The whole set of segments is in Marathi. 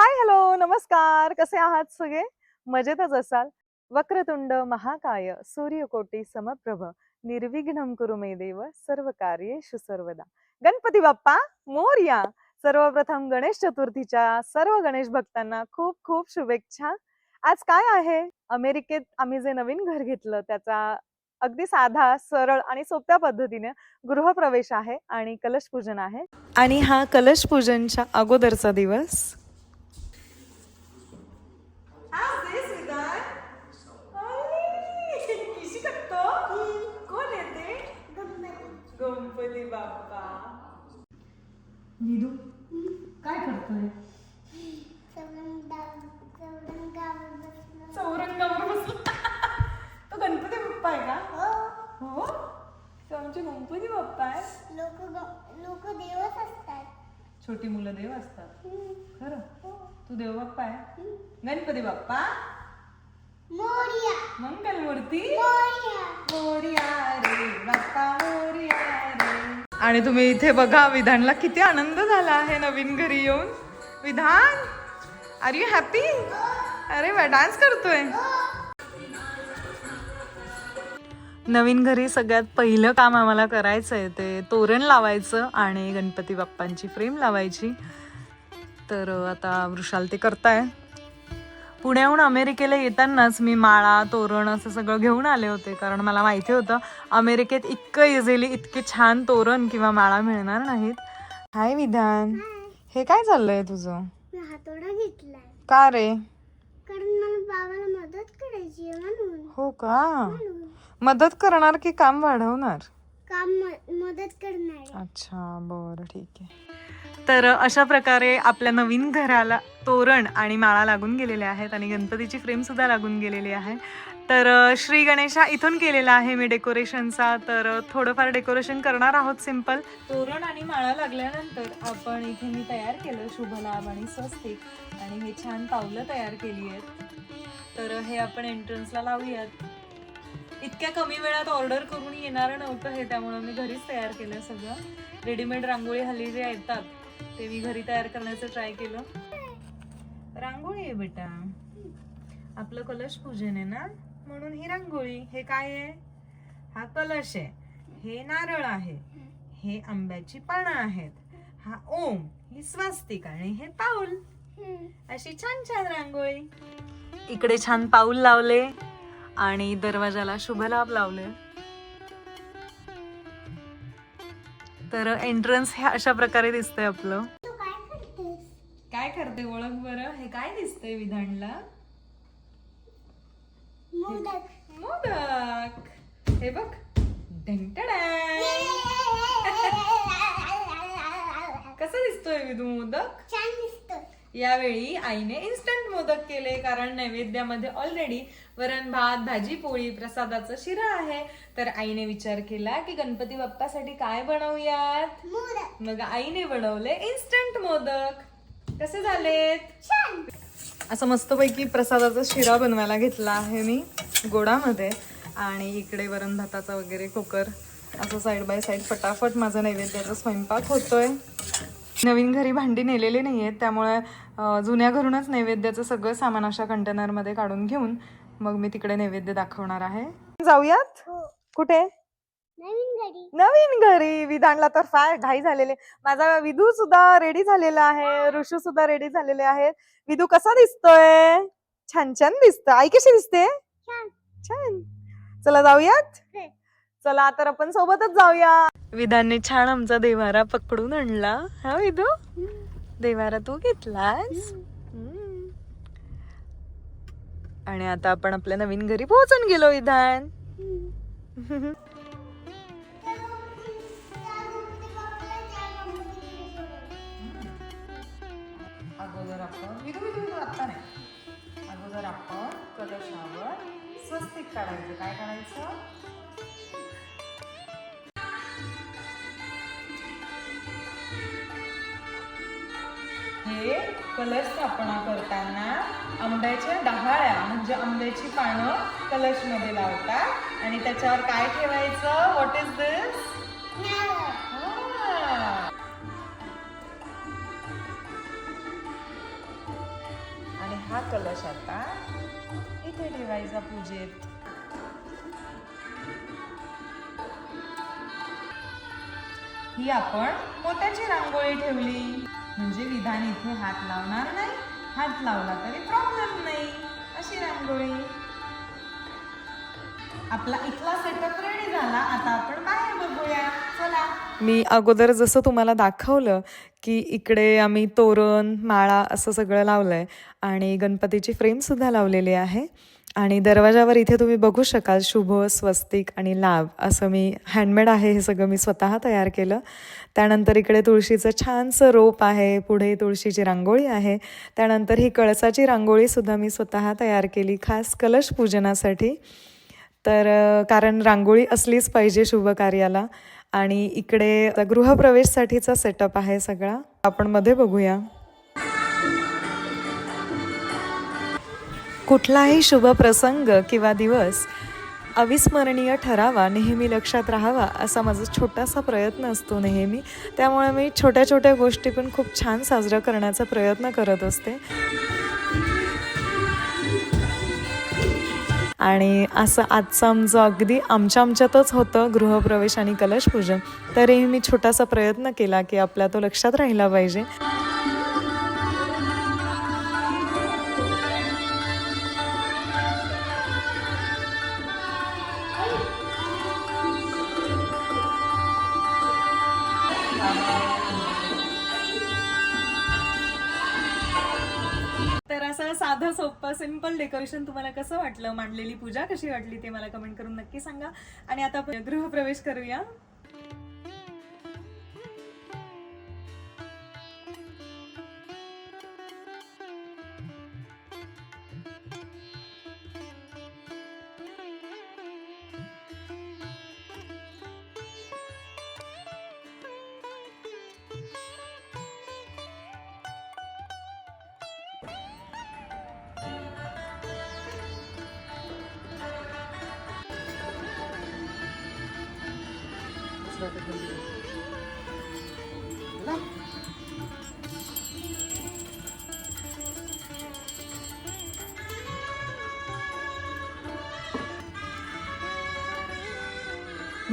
हाय हॅलो नमस्कार. कसे आहात सगळे? मजेतच असाल? वक्रतुंड महाकाय सूर्यकोटी समप्रभ निर्विघ्नम कुरु मे देव सर्व कार्येषु सर्वदा. गणपती बाप्पा मोर्या. सर्वप्रथम गणेश चतुर्थीच्या सर्व गणेश भक्तांना खूप खूप शुभेच्छा. आज काय आहे? अमेरिकेत आम्ही जे नवीन घर घेतलं त्याचा अगदी साधा सरळ आणि सोप्या पद्धतीने गृहप्रवेश आहे आणि कलश पूजन आहे. आणि हा कलश पूजनच्या अगोदरचा दिवस कोण येते गणपती बाप्पा विदू काय करतोय चौरंगावर बसला तो गणपती बाप्पा आहे का हो तो आमचे गणपती बाप्पा आहे लोक लोक देवच असतात छोटी मुलं देव असतात खरं हो. तू देव बाप्पा आहे गणपती बाप्पा मोरिया. मंगलमूर्ती? मोरिया. मोरया रे बाप्पा मोरया रे. आणि तुम्ही इथे बघा विधानला किती आनंद झाला आहे नवीन घरी येऊन. विधान आर यू हॅपी अरे वा डान्स करतोय. नवीन घरी सगळ्यात पहिलं काम आम्हाला करायचं आहे ते तोरण लावायचं आणि गणपती बाप्पांची फ्रेम लावायची. तर आता वृषाल ते करताय. पुण्याहून अमेरिकेला येतानाच मी माळा तोरण असं सगळं घेऊन आले होते. कारण मला माहिती होतं अमेरिकेत इतकं इझिली इतके छान तोरण किंवा माळा मिळणार नाहीत. हाय विधान. हे काय चाललंय तुझं? मी हातोडा घेतलाय. का रे? कारण मला बाबाला मदत करायची आहे म्हणून. हो का? मदत करणार की काम वाढवणार? काम मदत करणार अच्छा बरं ठीक आहे. तर अशा प्रकारे आपल्या नवीन घराला तोरण आणि माळा लागून गेलेले आहेत आणि गणपतीची फ्रेमसुद्धा लागून गेलेली आहे. तर श्री गणेशा इथून केलेला आहे मी डेकोरेशनचा तर थोडंफार डेकोरेशन करणार आहोत सिंपल तोरण आणि माळा लागल्यानंतर आपण इथे मी तयार केलं शुभलाभ आणि स्वस्तिक. आणि हे छान पावलं तयार केली आहेत. तर हे आपण एंट्रन्सला लावूयात. इतक्या कमी वेळात ऑर्डर करून येणारं नव्हतं हे त्यामुळं मी घरीच तयार केलं सगळं. रेडीमेड रांगोळी हल्ली जे येतात ते मी घरी तयार करण्याचं ट्राय केलं. रांगोळी आहे बेटा. आपलं कलश पूजन आहे ना? म्हणून ही रांगोळी. हे काय आहे? हा कलश आहे. हे नारळ आहे. हे आंब्याची पानं आहेत. हा ओम ही स्वास्तिक आणि हे पाऊल. अशी छान छान रांगोळी. इकडे छान पाऊल लावले आणि दरवाजाला शुभलाभ लावले. तर एंट्रन्स हे अशा प्रकारे दिसतंय आपलं. तू काय करतेस? काय करते ओळख बरं? हे काय दिसतंय विधानला? मोदक. मोदक. हे बघ. कसं दिसतोय विधू मोदक? छान दिसतो यावेळी आईने इन्स्टंट मोदक केले कारण नैवेद्यामध्ये ऑलरेडी वरण भात भाजी पोळी प्रसादाचं शिरा आहे. तर आईने विचार केला की गणपती बाप्पासाठी काय बनवूयात? मग आईने बनवले इन्स्टंट मोदक. कसे झालेत? असं मस्तपैकी प्रसादाचा शिरा बनवायला घेतला आहे मी गोडामध्ये. आणि इकडे वरण भाताचा वगैरे कुकर. असं साईड बाय साईड फटाफट माझा नैवेद्याचा स्वयंपाक होतोय. नवीन घरी भांडी नेलेली नाही आहेत त्यामुळे जुन्या घरूनच नैवेद्याचं सगळं सामान अशा कंटेनरमध्ये काढून घेऊन मग मी तिकडे नैवेद्य दाखवणार आहे. जाऊयात? हो. कुठे? नवीन घरी. विधानला तर फार घाई झालेले. माझा विधू सुद्धा रेडी झालेला आहे. ऋषू सुद्धा रेडी झालेले आहेत. विधू कसा दिसतोय? छान छान दिसत आई कशी दिसते? छान. छान. चला जाऊयात? हे. चला तर आपण सोबतच जाऊया. विधानने छान आमचा देवारा पकडून आणला. हा विधू देवारा तू घेतलास. आणि आता आपण आपल्या नवीन घरी पोहोचून गेलो विधान. अगोदर आपण विधू विधू विधू आत्ता नाही. अगोदर आपण कलशावर स्वस्तिक काढायचं. काय काढायचं? कलश स्थापना करताना आंब्याच्या डहाळ्या म्हणजे आंब्याची पानं कलशमध्ये लावतात. आणि त्याच्यावर काय ठेवायचं? व्हॉट इज दिस आणि हा कलश आता इथे ठेवायचा पूजेत. ही आपण मोत्याची रांगोळी ठेवली. म्हणजे विधान इथे हात लावणार नाही. हात लावला तरी प्रॉब्लेम नाही. अशी रांगोळी. आपला इथला सेटअप रेडी झाला. आता आपण बाहेर बघूया. चला. मी अगोदर जसं तुम्हाला दाखवलं की इकडे आम्ही तोरण माळा असं सगळं लावलं आहे आणि गणपतीची फ्रेमसुद्धा लावलेली आहे. आणि दरवाजावर इथे तुम्ही बघू शकाल शुभ स्वस्तिक आणि लाभ. असं मी हँडमेड आहे हे सगळं मी स्वतः तयार केलं. त्यानंतर इकडे तुळशीचं छानसं रोप आहे पुढे तुळशीची रांगोळी आहे. त्यानंतर ही कळसाची रांगोळीसुद्धा मी स्वतः तयार केली खास कलश पूजनासाठी. तर कारण रांगोळी असलीच पाहिजे शुभ कार्याला. आणि इकडे गृहप्रवेशसाठीचा सेटअप आहे सगळा. आपण मध्ये बघूया. कुठलाही शुभ प्रसंग किंवा दिवस अविस्मरणीय ठरावा नेहमी लक्षात राहावा असा माझा छोटासा प्रयत्न असतो नेहमी. त्यामुळे मी छोट्या छोट्या गोष्टी पण खूप छान साजरा करण्याचा प्रयत्न करत असते. आणि असं आजचं आमचं अगदी आमच्या आमच्यातच होतं गृहप्रवेश आणि कलशपूजन. तरीही मी छोटासा प्रयत्न केला की आपला तो लक्षात राहिला पाहिजे. साधा सोपा सिंपल डेकोरेशन तुम्हाला कसं वाटलं? मांडलेली पूजा कशी वाटली ते मला कमेंट करून नक्की सांगा. आणि आता गृहप्रवेश करूया.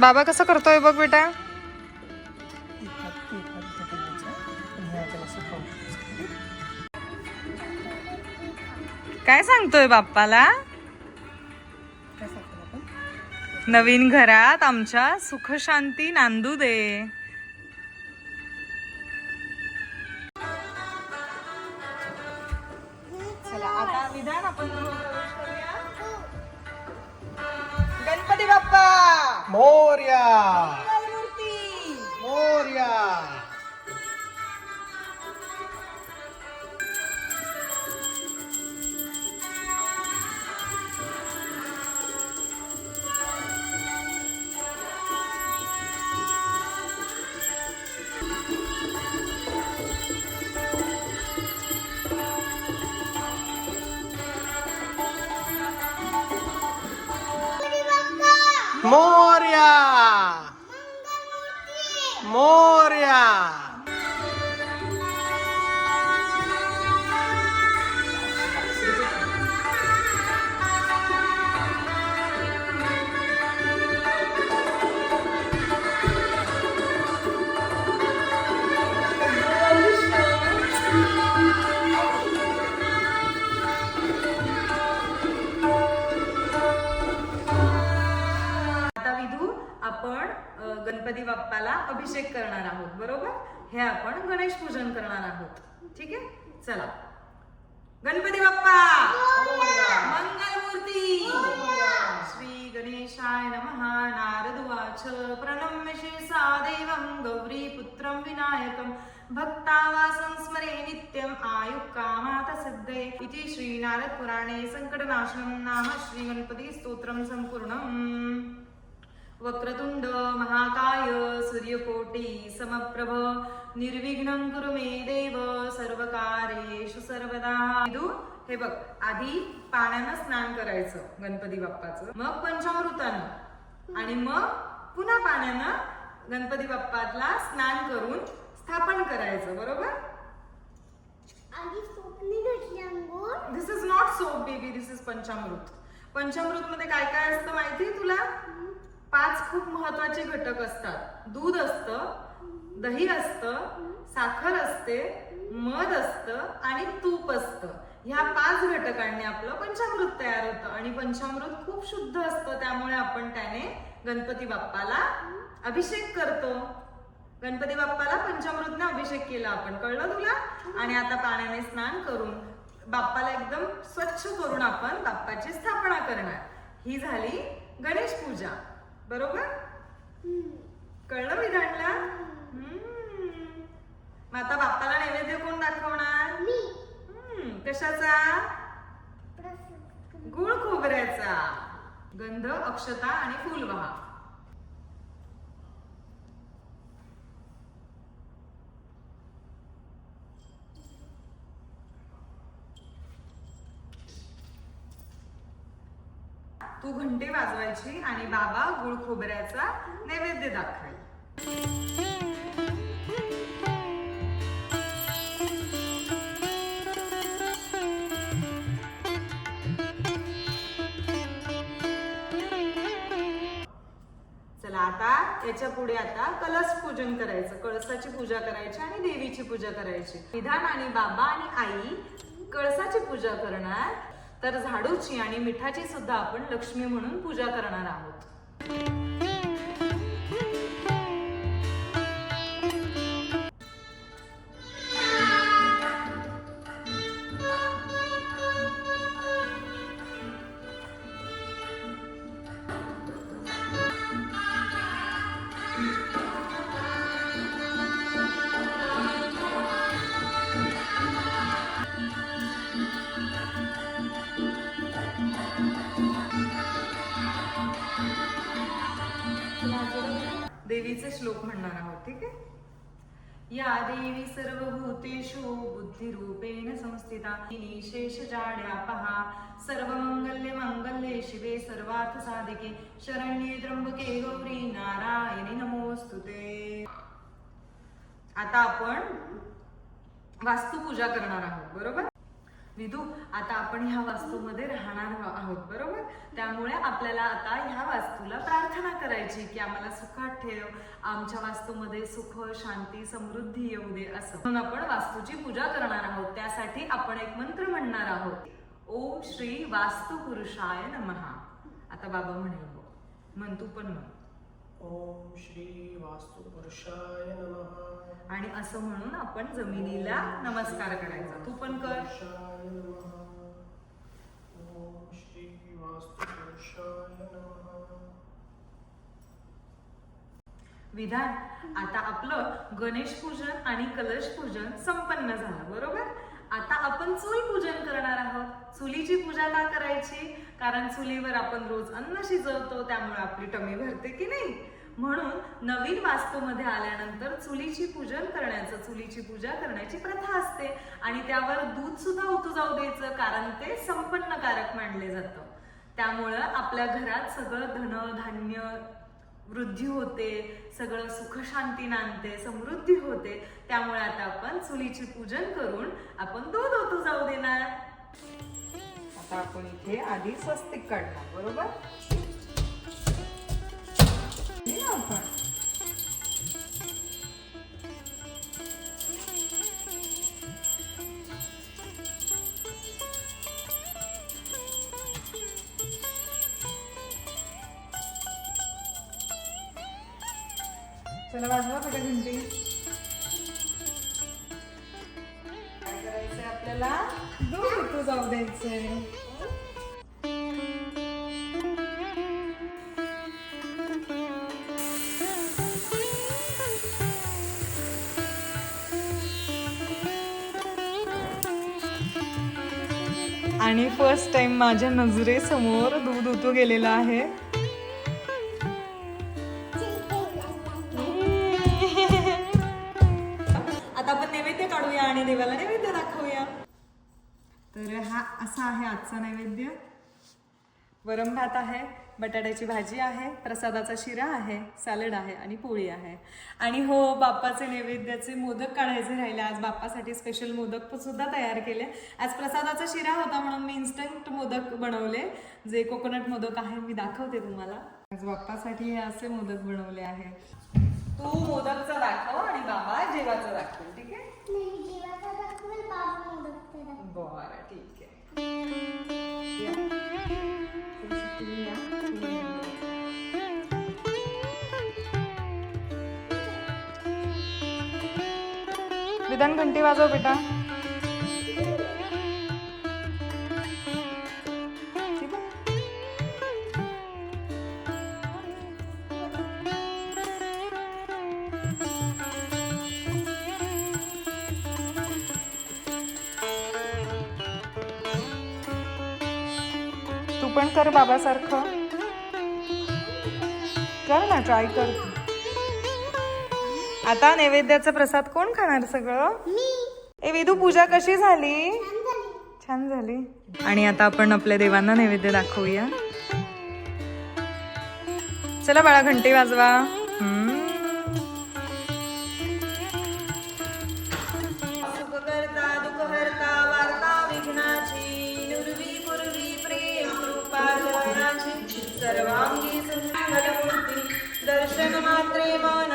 बाबा कसं करतोय बघ बेटा. काय सांगतोय बाप्पाला? नवीन घरात आमच्या सुख शांती नांदू दे. चला आता आपण. गणपती बाप्पा! मोर्या! मोर्या! मोर्या. मोर्या. आता विधू आपण गणपती बाप्पाला अभिषेक करणार आहोत बरोबर? हे आपण गणेश पूजन करणार आहोत. ठीक आहे? चला. गणपती बाप्पा! मंगलमूर्ती! श्री गणेशाय नमः. नारदुवाच प्रणम्य शिरसा देवं गौरी पुत्रं विनायकं. भक्तावासं स्मरे नित्यम्. आयुः कामात सिद्धे इति श्री नारद पुराणे संकटनाशनं. नाम श्री गणपती स्तोत्रं सम्पूर्णम्. वक्रतुंड महाकाय सूर्यकोटी समप्रभ निर्विघ्नं कुरु मे देव सर्वकारेषु सर्वदा. विदू हे बघ आधी पाण्यानं स्नान करायचं गणपती बाप्पाचं. मग पंचामृतानं. आणि मग पुन्हा पाण्यानं गणपती बाप्पाला स्नान करून स्थापन करायचं बरोबर? आधी स्वप्नी घातली अंघोळ. दिस इज दिस इज पंचामृत पंचामृत. मध्ये काय काय असतं माहिती तुला? पाच खूप महत्त्वाचे घटक असतात. दूध असतं दही असतं साखर असते मध असतं आणि तूप असतं. ह्या पाच घटकांनी आपलं पंचामृत तयार होतं आणि पंचामृत खूप शुद्ध असतं. त्यामुळे आपण त्याने गणपती बाप्पाला अभिषेक करतो. गणपती बाप्पाला पंचामृतने अभिषेक केला आपण. कळलं तुला? आणि आता पाण्याने स्नान करून बाप्पाला एकदम स्वच्छ करून आपण बाप्पाची स्थापना करणार. ही झाली गणेश पूजा. बरोबर? कळलं विधानला. मग आता बाप्पाला नैवेद्य कोण दाखवणार? कशाचा? गुळ खोबऱ्याचा. गंध अक्षता आणि फुलवाहा. तू घंटे वाजवायची आणि बाबा गुळ खोबऱ्याचा नैवेद्य दाखवेल चला आता याच्यापुढे आता कलश पूजन करायचं. कळसाची पूजा करायची आणि देवीची पूजा करायची. विधान आणि बाबा आणि आई कळसाची पूजा करणार. तर झाडूची आणि मिठाची सुद्धा आपण लक्ष्मी म्हणून पूजा करणार आहोत. या देवी सर्वभूतेषु बुद्धिरूपेण संस्थिता। तिनी शेष जाड्या पहा। सर्व मंगल्य मंगल्ये शिवे सर्वार्थ साधिके शरण्ये त्र्यंबके गौरी नारायणी नमोस्तुते आता आपण वास्तुपूजा करणार आहोत बरोबर? विदू आता आपण ह्या वास्तूमध्ये राहणार आहोत बरोबर? त्यामुळे आपल्याला आता ह्या वास्तूला प्रार्थना करायची की आम्हाला सुखात ठेव आमच्या वास्तूमध्ये सुख शांती समृद्धी येऊ दे असं. म्हणून आपण वास्तूची पूजा करणार आहोत त्यासाठी आपण एक मंत्र म्हणणार आहोत. ओम श्री वास्तु पुरुषाय नमहा आता बाबा म्हणेल हो म्हण तू पण म्हण. ओम श्री आणि असं म्हणून आपण जमिनीला नमस्कार करायचा. तू पण कर. विधान आता आपलं गणेश पूजन आणि कलश पूजन संपन्न झालं बरोबर? आता आपण चूल पूजन करणार आहोत. चुलीची पूजा का करायची? कारण चुलीवर आपण रोज अन्न शिजवतो त्यामुळे आपली टमी भरते की नाही? म्हणून नवीन वास्तूमध्ये आल्यानंतर चुलीची पूजन करण्याचं चुलीची पूजा करण्याची प्रथा असते. आणि त्यावर दूध सुद्धा उतू जाऊ द्यायचं कारण ते संपन्नकारक मानले जातं. त्यामुळं आपल्या घरात सगळं धन धान्य वृद्धी होते सगळं सुखशांती नांदते समृद्धी होते. त्यामुळे आता आपण चुलीची पूजन करून आपण दूध ओतू जाऊ देणार. आता आपण इथे आधी स्वस्तिक काढणार बरोबर? हे आपण. चला वाजवा बेटा घंटी. काय करायचं आपल्याला? दूध तू जाऊ द्यायचंय? आणि फर्स्ट टाइम माझ्या नजरेसमोर दूध उतू गेलेलं आहे. आता आपण नैवेद्य काढूया आणि देवाला नैवेद्य दाखवूया. तर हा असा आहे आजचा नैवेद्य. वरम भात आहे. बटाट्याची भाजी आहे प्रसादाचा शिरा आहे सॅलड आहे आणि पोळी आहे. आणि हो बाप्पाचे नैवेद्याचे मोदक काढायचे राहिले. आज बाप्पासाठी स्पेशल मोदक सुद्धा तयार केले. आज प्रसादाचा शिरा होता म्हणून मी इन्स्टंट मोदक बनवले. जे कोकोनट मोदक आहे मी दाखवते तुम्हाला. आज बाप्पासाठी हे असे मोदक बनवले आहे. तू मोदकचं दाखव आणि बाबा जेवाचं दाखव ठीक आहे? बरं ठीक आहे. विधान घंटी वाजव बेटा. तू पण कर बाबासारखं. कर ना ट्राय कर. आता नैवेद्याचा प्रसाद कोण खाणार सगळं? मी. ए विधू पूजा कशी झाली? छान झाली. आणि आता आपण आपल्या देवांना नैवेद्य दाखवूया. चला बाळा घंटी वाजवा. सर्वांगी दर्शन मात्रे मन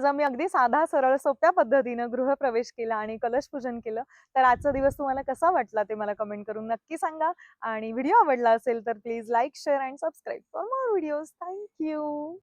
आज आम्ही अगदी साधा सरळ सोप्या पद्धतीनं गृहप्रवेश केला आणि कलश पूजन केलं. तर आजचा दिवस तुम्हाला कसा वाटला ते मला कमेंट करून नक्की सांगा. आणि व्हिडिओ आवडला असेल तर please like share and subscribe for more videos thank you